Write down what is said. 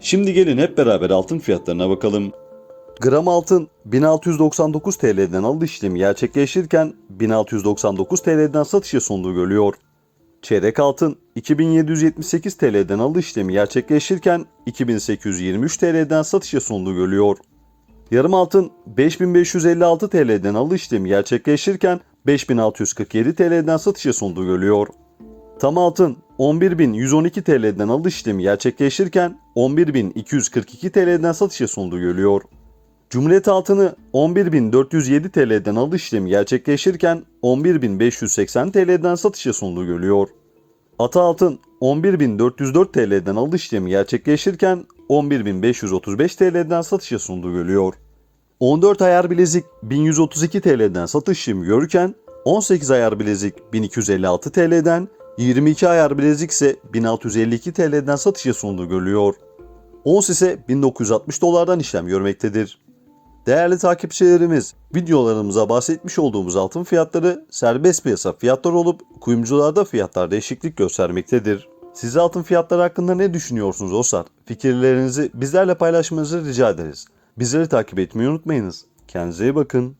Şimdi gelin hep beraber altın fiyatlarına bakalım. Gram altın 1699 TL'den alış işlemi gerçekleşirken 1699 TL'den satışa sunduğu görülüyor. Çeyrek altın 2778 TL'den alış işlemi gerçekleşirken 2823 TL'den satışa sunduğu görülüyor. Yarım altın 5556 TL'den alış işlemi gerçekleşirken 5647 TL'den satışa sunduğu görülüyor. Tam altın 11.112 TL'den alış işlemi gerçekleşirken 11.242 TL'den satışa sunduğu görülüyor. Cumhuriyet altını 11.407 TL'den alış işlemi gerçekleşirken 11.580 TL'den satışa sunduğu görülüyor. Ata altın 11.404 TL'den alış işlemi gerçekleşirken 11.535 TL'den satışa sunduğu görülüyor. 14 ayar bilezik 1132 TL'den satış işlemi görürken 18 ayar bilezik 1256 TL'den 22 ayar bilezik ise 1652 TL'den satışa sunduğu görülüyor. Ons ise 1960 dolardan işlem görmektedir. Değerli takipçilerimiz, videolarımıza bahsetmiş olduğumuz altın fiyatları serbest piyasa fiyatlar olup kuyumcularda fiyatlar değişiklik göstermektedir. Siz altın fiyatları hakkında ne düşünüyorsunuz dostlar? Fikirlerinizi bizlerle paylaşmanızı rica ederiz. Bizleri takip etmeyi unutmayınız. Kendinize iyi bakın.